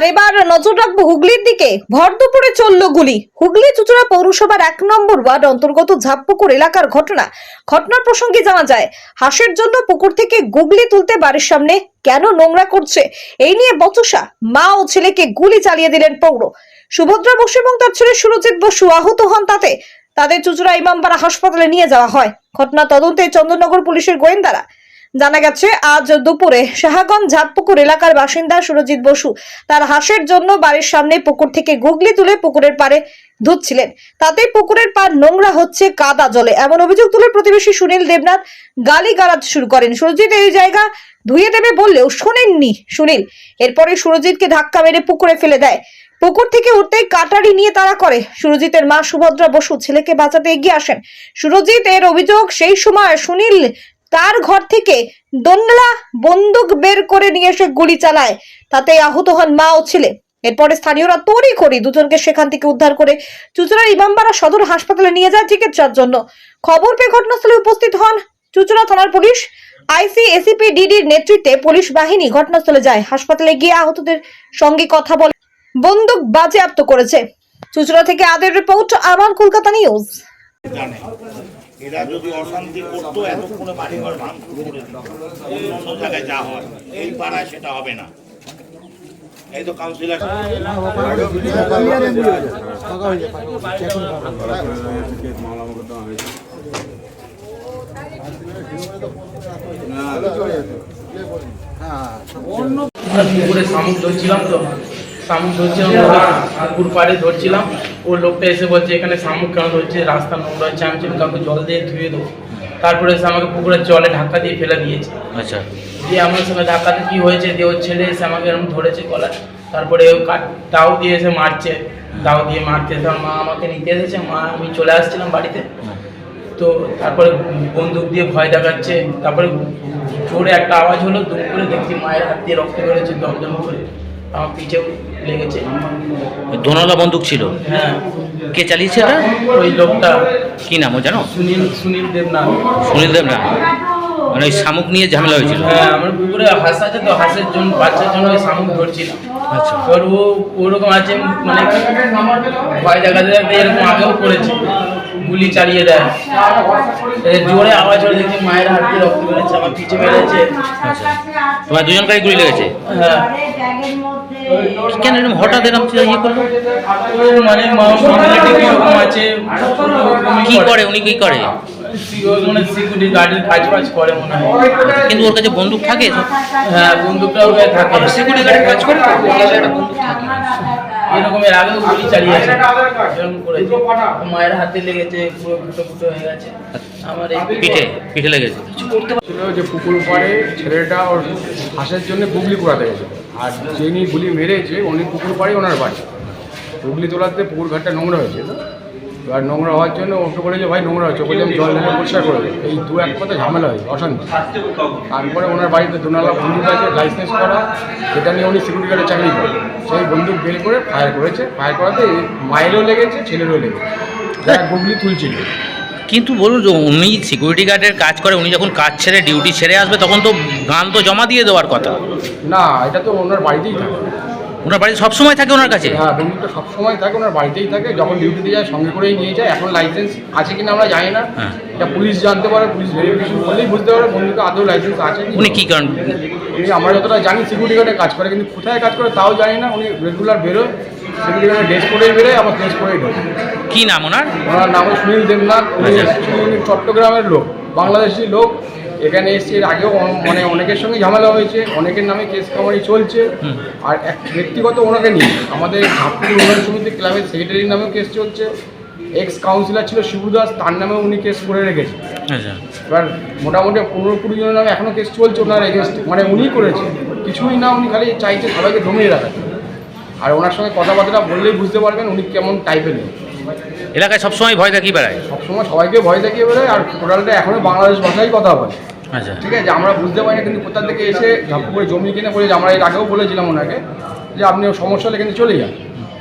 আর এবার নজর রাখব হুগলির দিকে। ভর দুপুরে চলল গুলি। হুগলি চুচুড়া পৌরসভার এক নম্বর ওয়ার্ড অন্তর্গত ঝাপপুকুর এলাকার ঘটনা। ঘটনার প্রসঙ্গে জানা যায়, হাঁসের জন্য পুকুর থেকে গুগলি তুলতে বাড়ির সামনে কেন নোংরা করছে? এই নিয়ে বচসা মা ও ছেলেকে গুলি চালিয়ে দিলেন পৌর। সুভদ্রা বসু এবং তার ছেলে সুরজিৎ বসু আহত হন তাতে। তাদের চুচুড়া ইমামবাড়া হাসপাতালে নিয়ে যাওয়া হয়। ঘটনা তদন্তে চন্দননগর পুলিশের গোয়েন্দারা জানা গেছে, আজ দুপুরে শাহাগঞ্জ ঝাটপুকুর এলাকার বাসিন্দা সুরজিৎ বসু তার হাঁসের জন্য বাড়ির সামনে পুকুর থেকে গুগলি তুলে পুকুরের পাড়ে ধুচ্ছিলেন। তাতে পুকুরের পাড় নোংরা হচ্ছে, কাদা জলে। এমন অভিযোগ তুলে প্রতিবেশী সুনীল দেবনাথ গালি গালাজ শুরু করেন। সুরজিৎ এই জায়গা ধুয়ে দেবে বললেও শোনেননি সুনীল। এরপরে সুরজিৎকে ধাক্কা মেরে পুকুরে ফেলে দেয়। পুকুর থেকে উঠতেই কাটারি নিয়ে তারা করে। সুরজিতের মা সুভদ্রা বসু ছেলেকে বাঁচাতে এগিয়ে আসেন। সুরজিৎ এর অভিযোগ সেই সময় সুনীল তার ঘর থেকে দন্ডলা বন্দুক বের করে নিয়ে এসে গুলি চালায়। তাতে আহত হন মা ও ছেলে। এরপরে স্থানীয়রা তড়ি করি দুজনকে সেখান থেকে উদ্ধার করে চুচুড়ার ইমামবাড়া সদর হাসপাতালে নিয়ে যায় চিকিৎসার জন্য। খবর পেয়ে ঘটনাস্থলে উপস্থিত হন চুচুড়া থানার পুলিশ। আইসি, এসিপি, ডিডির নেতৃত্বে পুলিশ বাহিনী ঘটনাস্থলে যায়। হাসপাতালে গিয়ে আহতদের সঙ্গে কথা বলে বন্দুক বাজেয়াপ্ত করেছে। চুচুড়া থেকে আদের রিপোর্ট আমার কলকাতা নিউজ। এরা যদি অশান্তি করতো এতক্ষণে বাড়িঘর ভাঙচুর করে দিত। অন্য অন্য জায়গায় যা হয় এই পাড়ায় সেটা হবে না। এই তো কাউন্সিলর পুকুরে শামুক ধরছিলাম তো। শামুক ধরছিলাম পুকুর পাড়ে ধরছিলাম। ও লোকটা এসে বলছে এখানে শামুক কেন ধরছে? রাস্তা নোংরা হচ্ছে আমি বলছি, কাউকে জল দিয়ে ধুয়ে দেবো। তারপরে এসে আমাকে পুকুরের জলে ধাক্কা দিয়ে ফেলে দিয়েছে। আচ্ছা। দিয়ে আমার সঙ্গে ধাক্কাতে কি হয়েছে? দিয়ে ওর ছেলে এসে আমাকে এরকম ধরেছে গলায়। তারপরে ও কাট দাও দিয়ে এসে মারছে। দাও দিয়ে মারতে এসে মা আমাকে নিতে এসেছে। মা আমি চলে আসছিলাম বাড়িতে। তো তারপরে বন্দুক দিয়ে ভয় দেখাচ্ছে। তারপরে জোরে একটা আওয়াজ হলো দুম করে দেখছি মায়ের হাত দিয়ে রক্ত বেরোচ্ছে দমদম করে। আমার পিঠেও লেগেছে? দোনালা বন্দুক ছিল। হ্যাঁ। কে চালিয়েছে এটা ওই লোকটা। কি নাম ও জানো সুনীল সুনীল দেবনাথ। সুনীল দেব না মানে ওই শামুক নিয়ে ঝামেলা হয়েছিল। হ্যাঁ আমার পুকুরে হাঁস আছে তো হাঁসের জন্য বাচ্চার জন্য ওই শামুক ধরছিলাম আচ্ছা। এবার ও ওরকম আছে মানে ভয় দেখাতে দেখাতে এরকম আগেও করেছে। গুলি চালিয়ে দেয়। জোরে আওয়াজ হলে দেখি মায়ের হাত দিয়ে রক্ত বেরোচ্ছে আমার পিঠে বেড়েছে আচ্ছা। তোমার দুজনকারই গুলি লেগেছে? হ্যাঁ। কেন এরকম হঠাৎ এরকম ইয়ে করল? মানে আছে। কি করে? উনি কি করে? মানে মনে হয়। কিন্তু ওর কাছে বন্দুক থাকে হ্যাঁ বন্দুকটা ওর থাকে। সিকিউরিটি গার্ডের কাজ করে? কাছে বন্দুক থাকে এরকম এর আগেও গুলি চালিয়েছে। এরকম করেছে। মায়ের হাতে লেগেছে পুরো ফুটো ফুটো হয়ে গেছে। আমার এই পিঠে পিঠে লেগেছে। ছিল যে পুকুর পাড়ে ছেলেটা ওর হাঁসের জন্য গুগলি পোড়াতে গেছে। আর যিনি গুলি মেরেছে উনি পুকুর পাড়ে ওনার বাড়ি। হুগলি তোলাতে পুকুর ঘাটটা নোংরা হয়েছে এবার নোংরা হওয়ার জন্য ওকে বলে যে ভাই, নোংরা হচ্ছে। বলে আমি জল ঢেলে পরিষ্কার করে। এই দু এক কথা ঝামেলা হয়েছে, অশান্তি। তারপরে ওনার বাড়িতে দুনালা বন্দুক আছে, লাইসেন্স করা। যেটা নিয়ে উনি সিকিউরিটি গার্ডে চাকরি করে। সেই বন্দুক বের করে ফায়ার করেছে। ফায়ার করাতে মায়েরও লেগেছে, ছেলেরও লেগেছে। যারা গুগলি তুলছিল। কিন্তু বলুন যে উনি সিকিউরিটি গার্ডের কাজ করে উনি যখন কাজ ছেড়ে ডিউটি ছেড়ে আসবে তখন তো গান তো জমা দিয়ে দেওয়ার কথা। না এটা তো ওনার বাড়িতেই থাকে। ওনার বাড়ি সবসময় থাকে ওনার কাছে? হ্যাঁ বন্দুকটা সবসময় থাকে ওনার বাড়িতেই থাকে। যখন ডিউটিতে যায় সঙ্গে করেই নিয়ে যায়। এখন লাইসেন্স আছে কিনা আমরা জানি না। হ্যাঁ। এটা পুলিশ জানতে পারে পুলিশ ভেরিফিকেশন করলেই বুঝতে পারে। বন্দুকে আদৌ লাইসেন্স আছে উনি কি কারণ? আমরা যতটা জানি সিকিউরিটি গার্ডে কাজ করে কিন্তু কোথায় কাজ করে তাও জানি না। উনি রেগুলার বেরোয় সিকিউরিটি গার্ডে ড্রেস পরেই বেরোয় আবার ড্রেস পরেই ঢোকে কি নাম ওনার? ওনার নাম সুনীল দেবনাথ। আচ্ছা। চট্টগ্রামের লোক বাংলাদেশি লোক। এখানে এসছে এর আগেও মানে অনেকের সঙ্গে ঝামেলা হয়েছে অনেকের নামে কেস কামারি চলছে। আর এক ব্যক্তিগত ওনাকে নিয়ে আমাদের ঝাঁপুর উন্নয়ন সমিতি ক্লাবের সেক্রেটারির নামেও কেস চলছে। এক্স কাউন্সিলর ছিল শিবু দাস তার নামে উনি কেস করে রেখেছে। আচ্ছা। এবার মোটামুটি পনেরো কুড়ি জনের নামে এখনও কেস চলছে ওনার এগেনস্ট মানে উনিই করেছে। কিছুই না উনি খালি চাইছে সবাইকে দমিয়ে রাখাতে আর ওনার সঙ্গে কথাবার্তা বললেই বুঝতে পারবেন উনি কেমন টাইপের এলাকায় সবসময় ভয় দেখিয়ে বেড়ায়? সবসময় সবাইকে ভয় দেখিয়ে বেরোয় আর টোটালটা এখনও বাংলাদেশ ভাষায় কথা বলে। আচ্ছা। ঠিক আছে আমরা বুঝতে পারি না কিন্তু কোথা থেকে এসে ঝাপ করে জমি কিনে বলে আমরা এর আগেও বলেছিলাম ওনাকে যে আপনি সমস্যা হলে এখানে চলে যান।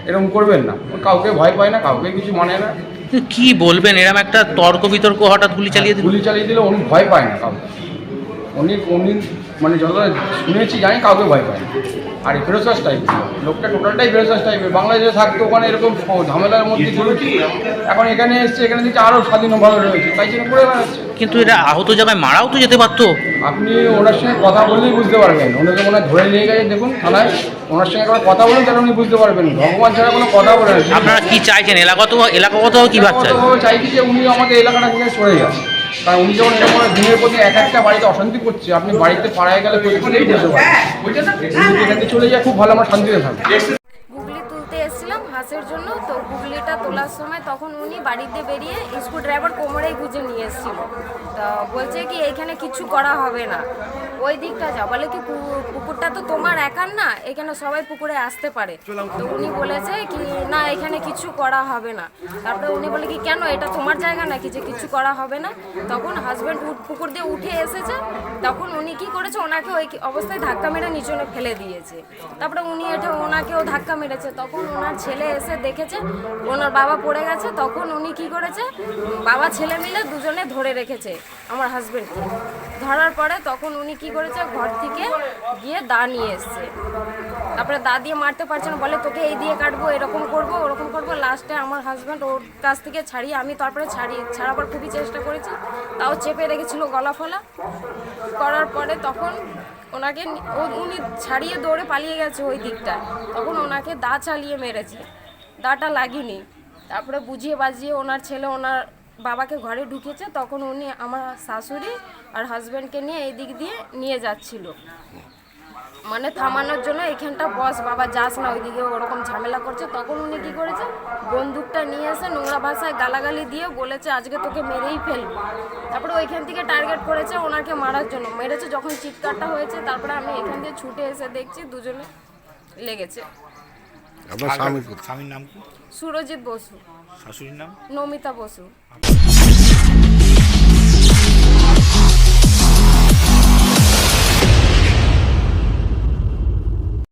এরকম করবেন না। কাউকে ভয় পায় না কাউকে কিছু মানে না। কিন্তু কি বলবেন? এরম একটা তর্ক বিতর্ক হঠাৎ গুলি চালিয়ে দিল? গুলি চালিয়ে দিলে উনি ভয় পায় না কাউকে। উনি উনি মানে যতটা শুনেছি জানি কাউকে ভয় পায়। আর এই ফেরোসাস টাইপ লোকটা টোটালটাই ফেরোসাস টাইপের বাংলাদেশে থাকতো ওখানে এরকম ঝামেলার মধ্যে ছিল। এখন এখানে এসছে এখানে দেখছি আরও স্বাধীনভাবে রয়েছে। তাই জন্য করে বেড়াচ্ছে। কিন্তু এরা আহত জায়গায় মারাও তো যেতে পারতো। আপনি ওনার সঙ্গে কথা বললেই বুঝতে পারবেন। ওনাকে মনে হয় ধরে নিয়ে গেছে দেখুন থানায়। ওনার সঙ্গে একবার কথা বলুন তাহলে উনি বুঝতে পারবেন। ভগবান ছাড়া কোনো কথা বলে আপনারা কি চাইছেন? এলাকাগত এলাকাগত কি ভাবছেন? চাইছি যে উনি আমাদের এলাকাটা থেকে সরে যান কারণ উনি যখন এরকম দিনের প্রতি এক একটা বাড়িতে অশান্তি করছে আপনি বাড়িতে পাড়ায় গেলে এখান চলে যায় খুব ভালো আমার শান্তিতে থাকবে। তুলতে এসেছিলাম হাঁসের জন্য তো গুগলিটা তোলার সময় তখন উনি বাড়িতে বেরিয়ে স্ক্রু ড্রাইভার কোমরে গুঁজে নিয়ে এসেছিল। তো বলছে কি এখানে কিছু করা হবে না। ওই দিকটা যা বলে কি পুকুরটা তো তোমার একার না এখানে সবাই পুকুরে আসতে পারে? তো উনি বলেছে কি না এখানে কিছু করা হবে না। তারপরে উনি বলে কি কেন? এটা তোমার জায়গা নাকি যে কিছু করা হবে না? তখন হাজব্যান্ড পুকুর দিয়ে উঠে এসেছে। তখন উনি কি করেছে ওনাকে ওই অবস্থায় ধাক্কা মেরে নিচনে ফেলে দিয়েছে। তারপরে উনি এটা ওনাকেও ধাক্কা মেরেছে। তখন ওনার ছেলে এসে দেখেছে ওনার বাবা পড়ে গেছে। তখন উনি কি করেছে বাবা ছেলে মিলে দুজনে ধরে রেখেছে আমার হাজব্যান্ডকে ধরার পরে তখন উনি কি করেছে? ঘর থেকে গিয়ে দা নিয়ে এসছে। তারপরে দা দিয়ে মারতে পারছে না, বলে তোকে এই দিয়ে কাটবো, এরকম করব, ওরকম করব। লাস্টে আমার হাজব্যান্ড ওর কাছ থেকে ছাড়িয়ে আমি তারপরে ছাড়ি ছাড়াবার খুবই চেষ্টা করেছি। তাও চেপে রেখেছিল গলা ফলা। করার পরে তখন ওনাকে উনি ছাড়িয়ে দৌড়ে পালিয়ে গেছে ওই দিকটা তখন ওনাকে দা চালিয়ে মেরেছে। দাটা লাগেনি। তারপরে বুঝিয়ে বাজিয়ে ওনার ছেলে, ওনার বাবাকে ঘরে ঢুকেছে তখন উনি আমার শাশুড়ি আর হাজব্যান্ডকে নিয়ে এই দিক দিয়ে নিয়ে যাচ্ছিল। মানে থামানোর জন্য এখানটা বস বাবা যাস না ওইদিকে ওরকম ঝামেলা করছে। তখন উনি কি করেছে বন্দুকটা নিয়ে এসে নোংরা ভাষায় গালাগালি দিয়ে বলেছে আজকে তোকে মেরেই ফেলব। তারপরে ওইখান থেকে টার্গেট করেছে ওনাকে মারার জন্য। মেরেছে যখন চিৎকারটা হয়েছে তারপরে আমি এখান দিয়ে ছুটে এসে দেখছি দুজনে লেগেছে। আপনার স্বামীর নাম কি? সুরজিৎ বসু। শাশুড়ির নাম? নমিতা বসু।